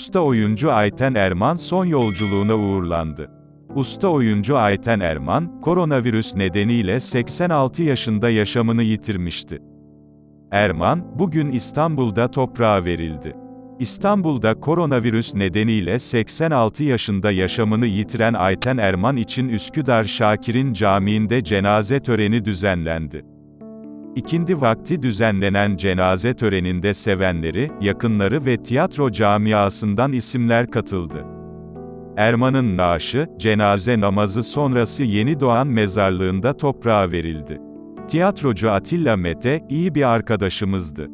Usta oyuncu Ayten Erman son yolculuğuna uğurlandı. Usta oyuncu Ayten Erman, koronavirüs nedeniyle 86 yaşında yaşamını yitirmişti. Erman, bugün İstanbul'da toprağa verildi. İstanbul'da koronavirüs nedeniyle 86 yaşında yaşamını yitiren Ayten Erman için Üsküdar Şakir'in Camii'nde cenaze töreni düzenlendi. İkindi vakti düzenlenen cenaze töreninde sevenleri, yakınları ve tiyatro camiasından isimler katıldı. Erman'ın naaşı, cenaze namazı sonrası yeni doğan mezarlığında toprağa verildi. Tiyatrocu Atilla Mete, iyi bir arkadaşımızdı.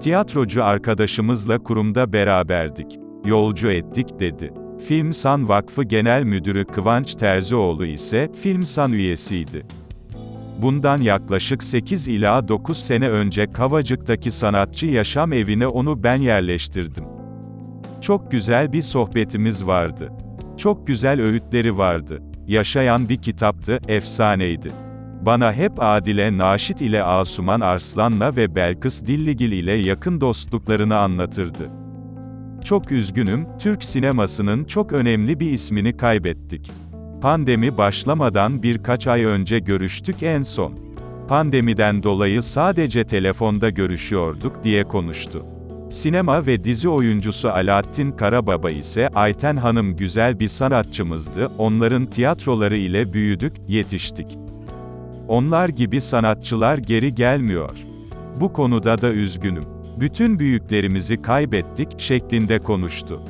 Tiyatrocu arkadaşımızla kurumda beraberdik. Yolcu ettik dedi. Filmsan Vakfı Genel Müdürü Kıvanç Terzioğlu ise, Filmsan üyesiydi. Bundan yaklaşık 8 ila 9 sene önce Kavacık'taki sanatçı yaşam evine onu ben yerleştirdim. Çok güzel bir sohbetimiz vardı. Çok güzel öğütleri vardı. Yaşayan bir kitaptı, efsaneydi. Bana hep Adile Naşit ile Asuman Arslan'la ve Belkıs Dilligil ile yakın dostluklarını anlatırdı. Çok üzgünüm, Türk sinemasının çok önemli bir ismini kaybettik. Pandemi başlamadan birkaç ay önce görüştük en son. Pandemiden dolayı sadece telefonda görüşüyorduk diye konuştu. Sinema ve dizi oyuncusu Alaaddin Karababa ise Ayten Hanım güzel bir sanatçımızdı, onların tiyatroları ile büyüdük, yetiştik. Onlar gibi sanatçılar geri gelmiyor. Bu konuda da üzgünüm. Bütün büyüklerimizi kaybettik şeklinde konuştu.